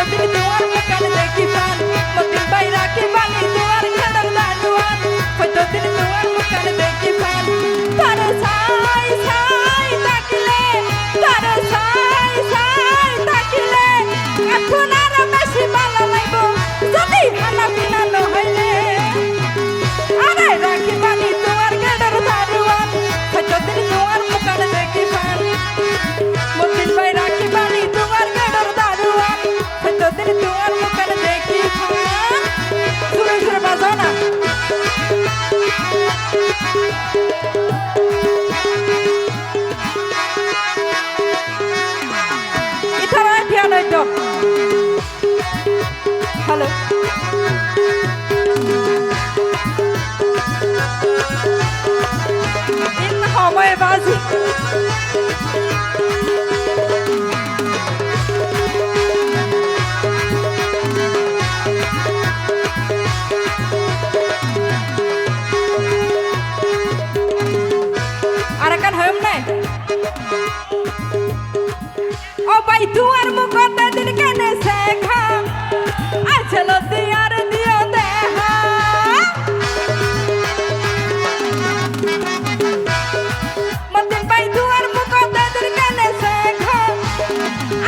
যদি তোমার কাল দেখি তার চলো সময় বাজি Vai tu armo conta de que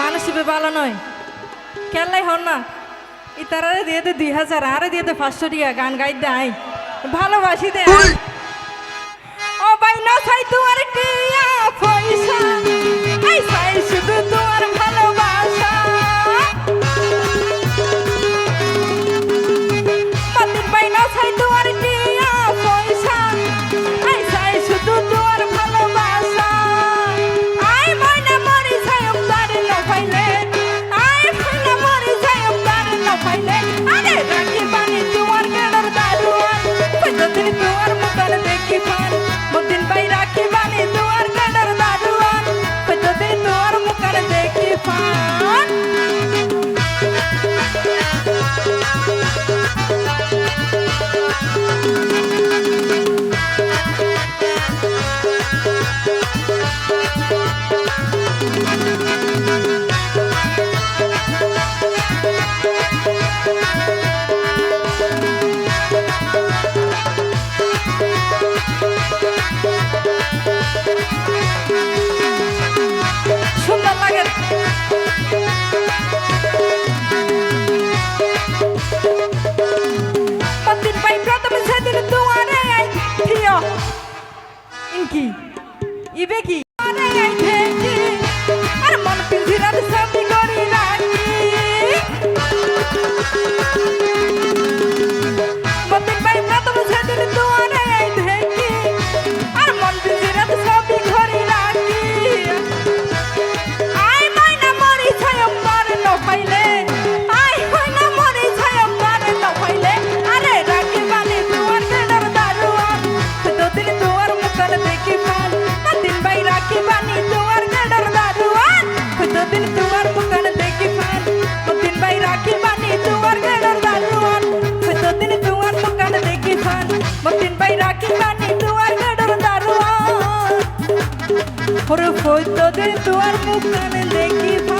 মানুষ ভালো নয়। কেলাই হন না। ইতারে দিয়ে দে দুই হাজার, আরে দিয়ে দে পাঁচশো টাকা, গান গাইতে আই ভালোবাসি দে। সন্দিন পাই প্রথমে সেদিন তোমারে আই প্রিয়। ইনকি ইবে কি? ஒரு போய் தொதில் துவார் முக்கான தேக்கி பா